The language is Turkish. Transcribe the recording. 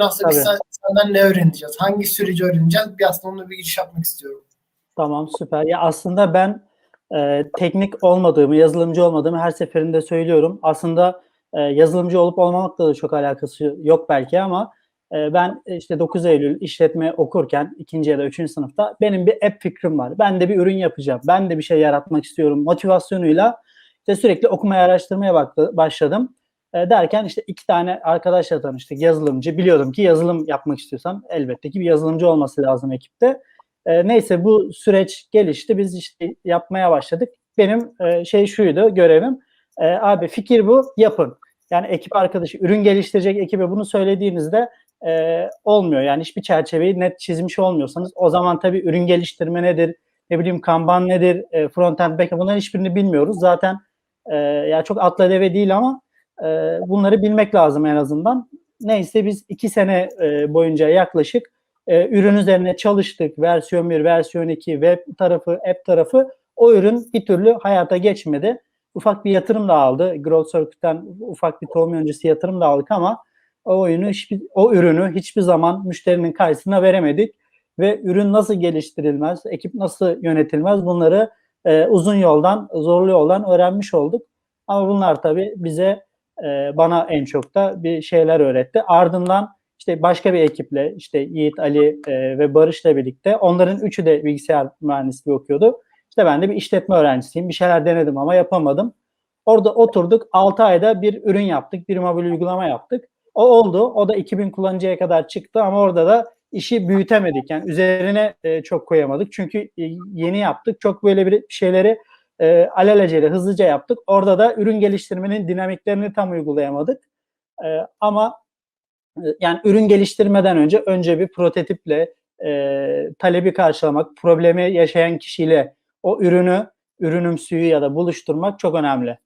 Aslında biz sen- senden ne öğreneceğiz? Hangi süreci öğreneceğiz? Bir aslında onunla bir giriş yapmak istiyorum. Tamam süper. Ya aslında ben e, teknik olmadığımı, yazılımcı olmadığımı her seferinde söylüyorum. Aslında e, yazılımcı olup olmamakla da çok alakası yok belki ama e, ben işte 9 Eylül işletme okurken ikinci ya da üçüncü sınıfta benim bir app fikrim var. Ben de bir ürün yapacağım. Ben de bir şey yaratmak istiyorum motivasyonuyla işte sürekli okumaya araştırmaya baktı, başladım. E, derken işte iki tane arkadaşla tanıştık yazılımcı. Biliyordum ki yazılım yapmak istiyorsam elbette ki bir yazılımcı olması lazım ekipte. E, neyse bu süreç gelişti. Biz işte yapmaya başladık. Benim e, şey şuydu görevim. E, abi fikir bu yapın. Yani ekip arkadaşı ürün geliştirecek ekibe bunu söylediğinizde e, olmuyor. Yani hiçbir çerçeveyi net çizmiş olmuyorsanız o zaman tabii ürün geliştirme nedir? Ne bileyim Kanban nedir? E, frontend, backend bunların hiçbirini bilmiyoruz. Zaten e, ya çok atla deve değil ama e, bunları bilmek lazım en azından. Neyse biz iki sene e, boyunca yaklaşık e, ürün üzerine çalıştık. Versiyon 1, versiyon 2, web tarafı, app tarafı. O ürün bir türlü hayata geçmedi. Ufak bir yatırım da aldı. Growth Circuit'ten ufak bir tohum öncesi yatırım da aldık ama o oyunu hiçbir, o ürünü hiçbir zaman müşterinin karşısına veremedik ve ürün nasıl geliştirilmez, ekip nasıl yönetilmez bunları e, uzun yoldan, zorlu yoldan öğrenmiş olduk. Ama bunlar tabii bize e, bana en çok da bir şeyler öğretti. Ardından işte başka bir ekiple işte Yiğit, Ali e, ve Barış'la birlikte onların üçü de bilgisayar mühendisliği okuyordu. İşte ben de bir işletme öğrencisiyim. Bir şeyler denedim ama yapamadım. Orada oturduk 6 ayda bir ürün yaptık. Bir mobil uygulama yaptık. O oldu. O da 2000 kullanıcıya kadar çıktı ama orada da işi büyütemedik. Yani üzerine e, çok koyamadık. Çünkü e, yeni yaptık. Çok böyle bir şeyleri e, alelacele hızlıca yaptık. Orada da ürün geliştirmenin dinamiklerini tam uygulayamadık. E, ama e, yani ürün geliştirmeden önce önce bir prototiple e, talebi karşılamak, problemi yaşayan kişiyle o ürünü ürünümsüyü ya da buluşturmak çok önemli.